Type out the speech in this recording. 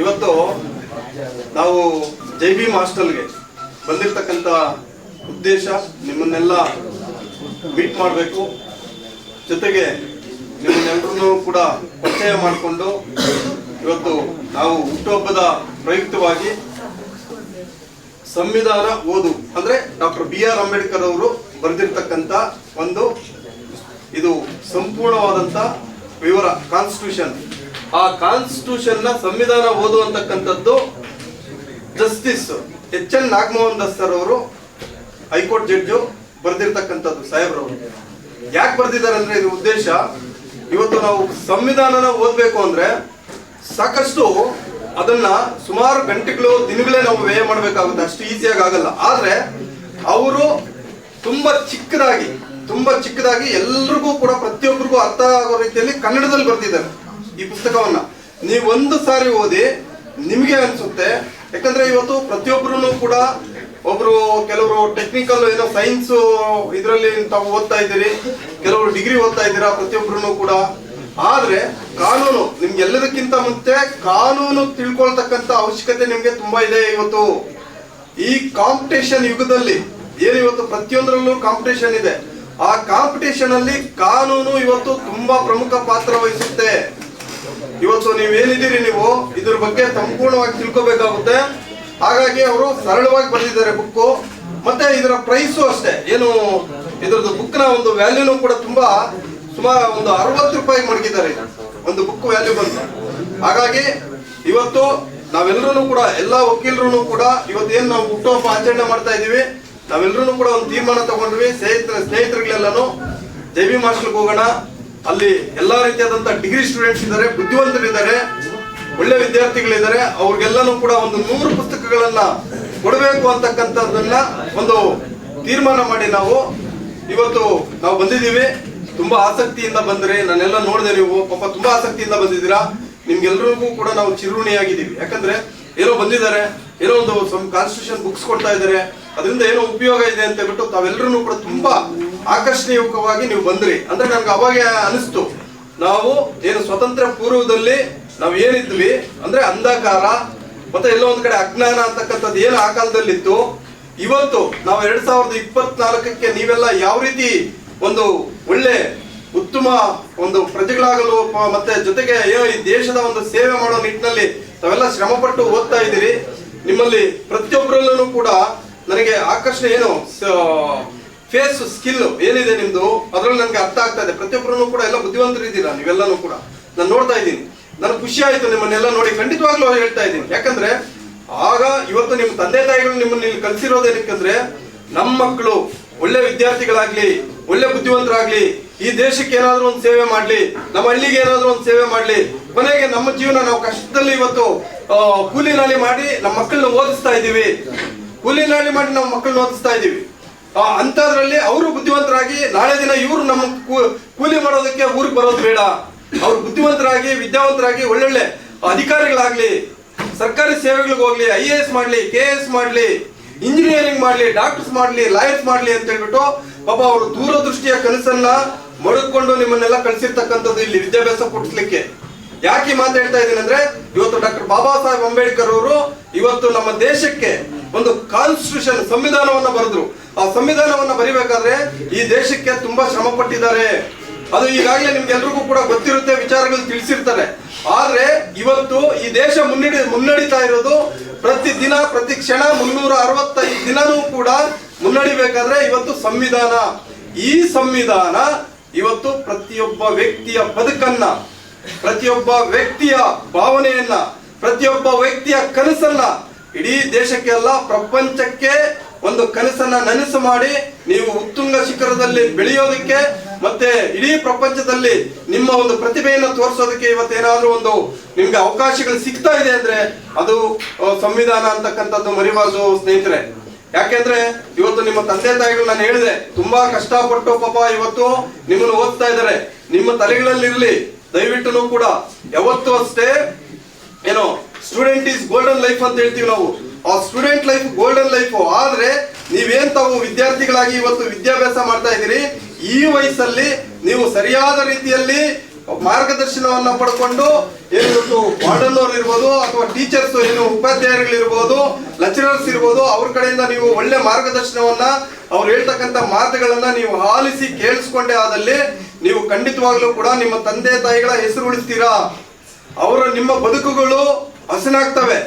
ಇವತ್ತು ನಾವು ಜೈ ಬಿ ಹಾಸ್ಟೆಲ್ಗೆ ಬಂದಿರತಕ್ಕಂಥ ಉದ್ದೇಶ ನಿಮ್ಮನ್ನೆಲ್ಲ ಮೀಟ್ ಮಾಡಬೇಕು. ಜೊತೆಗೆ ನಿಮ್ಮನ್ನೆಲ್ಲರೂ ಕೂಡ ಪರಿಚಯ ಮಾಡಿಕೊಂಡು ಇವತ್ತು ನಾವು ಹುಟ್ಟುಹಬ್ಬದ ಪ್ರಯುಕ್ತವಾಗಿ ಸಂವಿಧಾನ ಓದು, ಅಂದ್ರೆ ಡಾಕ್ಟರ್ ಬಿ ಆರ್ ಅಂಬೇಡ್ಕರ್ ಅವರು ಬರೆದಿರ್ತಕ್ಕಂಥ ಒಂದು ಇದು ಸಂಪೂರ್ಣವಾದಂತ ವಿವರ ಕಾನ್ಸ್ಟಿಟ್ಯೂಷನ್ ಆ ಕಾನ್ಸ್ಟಿಟ್ಯೂಷನ್ನ ಸಂವಿಧಾನ ಓದು ಅಂತಕ್ಕಂಥದ್ದು justice H N Nagamohan Das sir ಅವರು, ಹೈಕೋರ್ಟ್ ಜಡ್ಜು ಬರೆದಿರ್ತಕ್ಕಂಥದ್ದು ಸಾಹೇಬ್ರವರು ಯಾಕೆ ಬರ್ದಿದ್ದಾರೆ ಅಂದ್ರೆ ಇದು ಉದ್ದೇಶ, ಇವತ್ತು ನಾವು ಸಂವಿಧಾನನ ಓದ್ಬೇಕು ಅಂದ್ರೆ ಸಾಕಷ್ಟು ಅದನ್ನ ಸುಮಾರು ಗಂಟೆಗಳು, ದಿನಗಳೇ ನಾವು ವ್ಯಯ ಮಾಡಬೇಕಾಗುತ್ತೆ. ಅಷ್ಟು ಈಸಿಯಾಗಿ ಆಗಲ್ಲ. ಆದ್ರೆ ಅವರು ತುಂಬಾ ಚಿಕ್ಕದಾಗಿ ತುಂಬಾ ಚಿಕ್ಕದಾಗಿ ಎಲ್ರಿಗೂ ಕೂಡ ಪ್ರತಿಯೊಬ್ಬರಿಗೂ ಅರ್ಥ ಆಗೋ ರೀತಿಯಲ್ಲಿ ಕನ್ನಡದಲ್ಲಿ ಬರ್ತಿದ್ದಾರೆ ಈ ಪುಸ್ತಕವನ್ನ. ನೀವು ಒಂದು ಸಾರಿ ಓದಿ ನಿಮಗೆ ಅನ್ಸುತ್ತೆ. ಯಾಕಂದ್ರೆ ಇವತ್ತು ಪ್ರತಿಯೊಬ್ಬರು ಕೂಡ ಒಬ್ರು ಕೆಲವರು ಟೆಕ್ನಿಕಲ್ ಏನೋ ಸೈನ್ಸ್ ಇದರಲ್ಲಿ ತಾವು ಓದ್ತಾ ಇದ್ದೀರಿ, ಕೆಲವರು ಡಿಗ್ರಿ ಓದ್ತಾ ಇದ್ದೀರಾ ಪ್ರತಿಯೊಬ್ಬರು ಕೂಡ. ಆದ್ರೆ ಕಾನೂನು, ನಿಮ್ಗೆ ಎಲ್ಲದಕ್ಕಿಂತ ಮುಂಚೆ ಕಾನೂನು ತಿಳ್ಕೊಳ್ತಕ್ಕಂತ ಅವಶ್ಯಕತೆ ನಿಮ್ಗೆ ತುಂಬಾ ಇದೆ ಇವತ್ತು. ಈ ಕಾಂಪಿಟೇಷನ್ ಯುಗದಲ್ಲಿ ಏನು ಇವತ್ತು ಪ್ರತಿಯೊಂದರಲ್ಲೂ ಕಾಂಪಿಟೇಷನ್ ಇದೆ. ಆ ಕಾಂಪಿಟೇಷನ್ ಅಲ್ಲಿ ಕಾನೂನು ಇವತ್ತು ತುಂಬಾ ಪ್ರಮುಖ ಪಾತ್ರ ವಹಿಸುತ್ತೆ. ಇವತ್ತು ನೀವೇನಿದ್ದೀರಿ ನೀವು, ಇದ್ರ ಬಗ್ಗೆ ಸಂಪೂರ್ಣವಾಗಿ ತಿಳ್ಕೊಬೇಕಾಗುತ್ತೆ. ಹಾಗಾಗಿ ಅವರು ಸರಳವಾಗಿ ಬರೆದಿದ್ದಾರೆ ಬುಕ್ಕು. ಮತ್ತೆ ಇದರ ಪ್ರೈಸು ಅಷ್ಟೇ. ಏನು, ಇದ್ರದ್ದು ನ ಒಂದು ವ್ಯಾಲ್ಯೂನು ಕೂಡ ತುಂಬಾ ಸುಮಾರು ಒಂದು ಅರವತ್ತು ರೂಪಾಯಿ ಮಡಗಿದ್ದಾರೆ. ಒಂದು ಬುಕ್ ವ್ಯಾಲ್ಯೂ ಬಂತು ಹಾಗಾಗಿ ಇವತ್ತು ನಾವೆಲ್ಲರೂ ಕೂಡ, ಎಲ್ಲಾ ವಕೀಲರು ಕೂಡ ಇವತ್ತು ಏನ್ ನಾವು ಹುಟ್ಟುಹಬ್ಬ ಆಚರಣೆ ಮಾಡ್ತಾ ಇದೀವಿ ನಾವೆಲ್ಲರೂ ಕೂಡ ಒಂದು ತೀರ್ಮಾನ ತಗೊಂಡ್ವಿ. ಸ್ನೇಹಿತರ ಸ್ನೇಹಿತರುಗಳೆಲ್ಲಾನು, ಜೆ ಬಿ ಹಾಸ್ಟೆಲ್ಗೆ ಹೋಗೋಣ. ಅಲ್ಲಿ ಎಲ್ಲಾ ರೀತಿಯಾದಂತಹ ಡಿಗ್ರಿ ಸ್ಟೂಡೆಂಟ್ಸ್ ಇದ್ದಾರೆ, ಬುದ್ಧಿವಂತರಿದ್ದಾರೆ, ಒಳ್ಳೆ ವಿದ್ಯಾರ್ಥಿಗಳಿದ್ದಾರೆ. ಅವ್ರಿಗೆಲ್ಲಾನು ಕೂಡ ಒಂದು ನೂರು ಪುಸ್ತಕಗಳನ್ನ ಕೊಡಬೇಕು ಅಂತಕ್ಕಂಥದ್ದನ್ನ ಒಂದು ತೀರ್ಮಾನ ಮಾಡಿ ನಾವು. ಇವತ್ತು ನಾವು ಬಂದಿದ್ದೀವಿ. ತುಂಬಾ ಆಸಕ್ತಿಯಿಂದ ಬಂದ್ರೆ, ನಾನೆಲ್ಲ ನೋಡಿದೆ ನೀವು. ಪಾಪ ತುಂಬಾ ಆಸಕ್ತಿಯಿಂದ ಬಂದಿದ್ದೀರಾ. ನಿಮ್ಗೆಲ್ರಿಗೂ ಕೂಡ ನಾವು ಚಿರುಣಿಯಾಗಿದ್ದೀವಿ ಯಾಕಂದ್ರೆ ಏನೋ ಬಂದಿದ್ದಾರೆ, ಏನೋ ಒಂದು ಕಾನ್ಸ್ಟಿಟ್ಯೂಷನ್ ಬುಕ್ಸ್ ಕೊಡ್ತಾ ಇದ್ದಾರೆ. ಅದರಿಂದ ಏನೋ ಉಪಯೋಗ ಇದೆ ಅಂತ ಹೇಳ್ಬಿಟ್ಟು ತಾವೆಲ್ಲರೂ ಕೂಡ ತುಂಬಾ ಆಕರ್ಷಣೀಯವಾಗಿ ನೀವು ಬಂದ್ರಿ. ಅಂದ್ರೆ ನನ್ಗೆ ಅವಾಗ ಅನಿಸ್ತು. ನಾವು ಏನು ಸ್ವತಂತ್ರ ಪೂರ್ವದಲ್ಲಿ ನಾವು ಏನಿದ್ವಿ, ಅಂದ್ರೆ ಅಂಧಕಾರ, ಮತ್ತೆ ಎಲ್ಲೋ ಒಂದ್ ಕಡೆ ಅಜ್ಞಾನ ಅಂತಕ್ಕಂಥದ್ದು ಏನು ಆ ಕಾಲದಲ್ಲಿತ್ತು. ಇವತ್ತು ನಾವು ಎರಡ್ ಸಾವಿರದ ಇಪ್ಪತ್ನಾಲ್ಕಕ್ಕೆ ನೀವೆಲ್ಲ ಯಾವ ರೀತಿ ಒಂದು ಒಳ್ಳೆ, ಉತ್ತಮ ಒಂದು ಪ್ರಜೆಗಳಾಗಲು, ಮತ್ತೆ ಜೊತೆಗೆ ಈ ದೇಶದ ಒಂದು ಸೇವೆ ಮಾಡೋ ನಿಟ್ಟಿನಲ್ಲಿ ತಾವೆಲ್ಲ ಶ್ರಮಪಟ್ಟು ಓದ್ತಾ ಇದ್ದೀರಿ. ನಿಮ್ಮಲ್ಲಿ ಪ್ರತಿಯೊಬ್ಬರಲ್ಲೂ ಕೂಡ ನನಗೆ ಆಕರ್ಷಣೆ ಏನು ಫೇಸ್, ಸ್ಕಿಲ್ ಏನಿದೆ ನಿಮ್ದು? ಅದ್ರಲ್ಲಿ ನನಗೆ ಅರ್ಥ ಆಗ್ತಾ ಇದೆ. ಪ್ರತಿಯೊಬ್ಬರನ್ನು ಕೂಡ ಎಲ್ಲ ಬುದ್ಧಿವಂತರಿದ್ದೀರಾ ನೀವೆಲ್ಲನೂ ಕೂಡ. ನಾನು ನೋಡ್ತಾ ಇದ್ದೀನಿ. ನನಗೆ ಖುಷಿ ಆಯಿತು ನಿಮ್ಮನ್ನೆಲ್ಲ ನೋಡಿ. ಖಂಡಿತವಾಗ್ಲೂ ಹೇಳ್ತಾ ಇದ್ದೀನಿ. ಯಾಕಂದ್ರೆ, ಆಗ ಇವತ್ತು ನಿಮ್ಮ ತಂದೆ ತಾಯಿಗಳು ನಿಮ್ಮನ್ನ ಇಲ್ಲಿ ಕಲಿಸಿರೋದೇನಕ್ಕಂದ್ರೆ ನಮ್ಮ ಮಕ್ಕಳು ಒಳ್ಳೆ ವಿದ್ಯಾರ್ಥಿಗಳಾಗ್ಲಿ, ಒಳ್ಳೆ ಬುದ್ಧಿವಂತರಾಗ್ಲಿ, ಈ ದೇಶಕ್ಕೆ ಏನಾದ್ರೂ ಒಂದು ಸೇವೆ ಮಾಡ್ಲಿ, ನಮ್ಮ ಹಳ್ಳಿಗೆ ಏನಾದ್ರೂ ಒಂದು ಸೇವೆ ಮಾಡ್ಲಿ, ಕೊನೆಗೆ ನಮ್ಮ ಜೀವನ ನಾವು ಕಷ್ಟದಲ್ಲಿ ಇವತ್ತು ಕೂಲಿನಾಳಿ ಮಾಡಿ ನಮ್ಮ ಮಕ್ಕಳನ್ನ ಓದಿಸ್ತಾ ಇದ್ದೀವಿ. ಕೂಲಿ ನಾಲಿ ಮಾಡಿ ನಮ್ಮ ಮಕ್ಕಳನ್ನ ಓದಿಸ್ತಾ ಇದ್ದೀವಿ. ಆ, ಅಂಥದ್ರಲ್ಲಿ ಅವರು ಬುದ್ಧಿವಂತರಾಗಿ ನಾಳೆ ದಿನ ಇವರು ನಮ್ಮ ಕೂಲಿ ಮಾಡೋದಕ್ಕೆ ಊರಿಗೆ ಬರೋದು ಬೇಡ. ಅವ್ರು ಬುದ್ಧಿವಂತರಾಗಿ ವಿದ್ಯಾವಂತರಾಗಿ ಒಳ್ಳೊಳ್ಳೆ ಅಧಿಕಾರಿಗಳಾಗ್ಲಿ ಸರ್ಕಾರಿ ಸೇವೆಗಳಿಗೆ ಹೋಗ್ಲಿ ಐ ಎ ಎಸ್ ಮಾಡ್ಲಿ ಕೆ ಎಸ್ ಮಾಡ್ಲಿ ಇಂಜಿನಿಯರಿಂಗ್ ಮಾಡ್ಲಿ ಡಾಕ್ಟರ್ಸ್ ಮಾಡ್ಲಿ ಲಾಯರ್ಸ್ ಮಾಡ್ಲಿ ಅಂತ ಹೇಳ್ಬಿಟ್ಟು ಪಾಪ ಅವರು ದೂರದೃಷ್ಟಿಯ ಕನಸನ್ನ ಮಡುಕೊಂಡು ನಿಮ್ಮನ್ನೆಲ್ಲ ಕಳಿಸಿರ್ತಕ್ಕಂಥದ್ದು ಇಲ್ಲಿ ವಿದ್ಯಾಭ್ಯಾಸ ಕೊಡಿಸ್ಲಿಕ್ಕೆ. ಯಾಕೆ ಮಾತಾಡ್ತಾ ಮಾತು ಇದ್ದೀನಿ ಅಂದ್ರೆ ಇವತ್ತು ಡಾಕ್ಟರ್ ಬಾಬಾ ಸಾಹೇಬ್ ಅಂಬೇಡ್ಕರ್ ಅವರು ಇವತ್ತು ನಮ್ಮ ದೇಶಕ್ಕೆ ಒಂದು ಕಾನ್ಸ್ಟಿಟ್ಯೂಷನ್ ಸಂವಿಧಾನವನ್ನ ಬರೆದ್ರು. ಆ ಸಂವಿಧಾನವನ್ನ ಬರಿಬೇಕಾದ್ರೆ ಈ ದೇಶಕ್ಕೆ ತುಂಬಾ ಶ್ರಮ ಪಟ್ಟಿದ್ದಾರೆ. ಅದು ಈಗಾಗಲೇ ನಿಮ್ಗೆಲ್ರಿಗೂ ಕೂಡ ಗೊತ್ತಿರುತ್ತೆ, ವಿಚಾರಗಳು ತಿಳಿಸಿರ್ತಾರೆ. ಆದ್ರೆ ಇವತ್ತು ಈ ದೇಶ ಮುನ್ನಡಿ, ಮುನ್ನಡೀತಾ ಇರೋದು ಪ್ರತಿ ದಿನ, ಪ್ರತಿ ಕ್ಷಣ ಮುನ್ನೂರ ಅರವತ್ತೈದು ದಿನನೂ ಕೂಡ ಮುನ್ನಡಿಬೇಕಾದ್ರೆ ಇವತ್ತು ಸಂವಿಧಾನ. ಈ ಸಂವಿಧಾನ ಇವತ್ತು ಪ್ರತಿಯೊಬ್ಬ ವ್ಯಕ್ತಿಯ ಬದುಕನ್ನ, ಪ್ರತಿಯೊಬ್ಬ ವ್ಯಕ್ತಿಯ ಭಾವನೆಯನ್ನ, ಪ್ರತಿಯೊಬ್ಬ ವ್ಯಕ್ತಿಯ ಕನಸನ್ನ ಇಡೀ ದೇಶಕ್ಕೆ ಅಲ್ಲ, ಪ್ರಪಂಚಕ್ಕೆ ಒಂದು ಕನಸನ್ನ ನನಸು ಮಾಡಿ ನೀವು ಉತ್ತುಂಗ ಶಿಖರದಲ್ಲಿ ಬೆಳೆಯೋದಕ್ಕೆ ಮತ್ತೆ ಇಡೀ ಪ್ರಪಂಚದಲ್ಲಿ ನಿಮ್ಮ ಒಂದು ಪ್ರತಿಭೆಯನ್ನು ತೋರಿಸೋದಕ್ಕೆ ಇವತ್ತೇನಾದ್ರೂ ಒಂದು ನಿಮ್ಗೆ ಅವಕಾಶಗಳು ಸಿಗ್ತಾ ಇದೆ ಅಂದ್ರೆ ಅದು ಸಂವಿಧಾನ ಅಂತಕ್ಕಂಥದ್ದು ಮರಿಬಾರ್ದು ಸ್ನೇಹಿತರೆ. ಯಾಕೆಂದ್ರೆ ಇವತ್ತು ನಿಮ್ಮ ತಂದೆ ತಾಯಿಗಳು ನಾನು ಹೇಳಿದೆ, ತುಂಬಾ ಕಷ್ಟಪಟ್ಟು ಪಾಪ ಇವತ್ತು ನಿಮ್ಮನ್ನು ಓದ್ತಾ ಇದ್ದಾರೆ. ನಿಮ್ಮ ತಲೆಗಳಲ್ಲಿ ಇರ್ಲಿ ದಯವಿಟ್ಟು ಕೂಡ. ಯಾವತ್ತೂ ಅಷ್ಟೇ, ಏನೋ ಸ್ಟೂಡೆಂಟ್ ಈಸ್ ಗೋಲ್ಡನ್ ಲೈಫ್ ಅಂತ ಹೇಳ್ತೀವಿ ನಾವು. ಆ ಸ್ಟೂಡೆಂಟ್ ಲೈಫ್ ಗೋಲ್ಡನ್ ಲೈಫ್ ಆದ್ರೆ ನೀವೇನ್ ತಾವು ವಿದ್ಯಾರ್ಥಿಗಳಾಗಿ ಇವತ್ತು ವಿದ್ಯಾಭ್ಯಾಸ ಮಾಡ್ತಾ ಇದ್ದೀರಿ, ಈ ವಯಸ್ಸಲ್ಲಿ ನೀವು ಸರಿಯಾದ ರೀತಿಯಲ್ಲಿ ಮಾರ್ಗದರ್ಶನವನ್ನ ಪಡ್ಕೊಂಡು ಏನು ವಾರ್ಡನ್ ಅವ್ರು ಇರ್ಬೋದು ಅಥವಾ ಟೀಚರ್ಸ್ ಏನು ಉಪಾಧ್ಯಾಯರುಗಳಿರ್ಬೋದು ಲೆಕ್ಚರರ್ಸ್ ಇರ್ಬೋದು, ಅವ್ರ ಕಡೆಯಿಂದ ನೀವು ಒಳ್ಳೆ ಮಾರ್ಗದರ್ಶನವನ್ನ ಅವ್ರು ಹೇಳ್ತಕ್ಕಂಥ ಮಾತುಗಳನ್ನ ನೀವು ಆಲಿಸಿ ಕೇಳಿಸ್ಕೊಂಡೆ ಆದಲ್ಲಿ ನೀವು ಖಂಡಿತವಾಗ್ಲೂ ಕೂಡ ನಿಮ್ಮ ತಂದೆ ತಾಯಿಗಳ ಹೆಸರು ಉಳಿಸ್ತೀರಾ? ಅವರ ನಿಮ್ಮ ಬದುಕುಗಳು ಹಸನಾಗ್ತವೆ.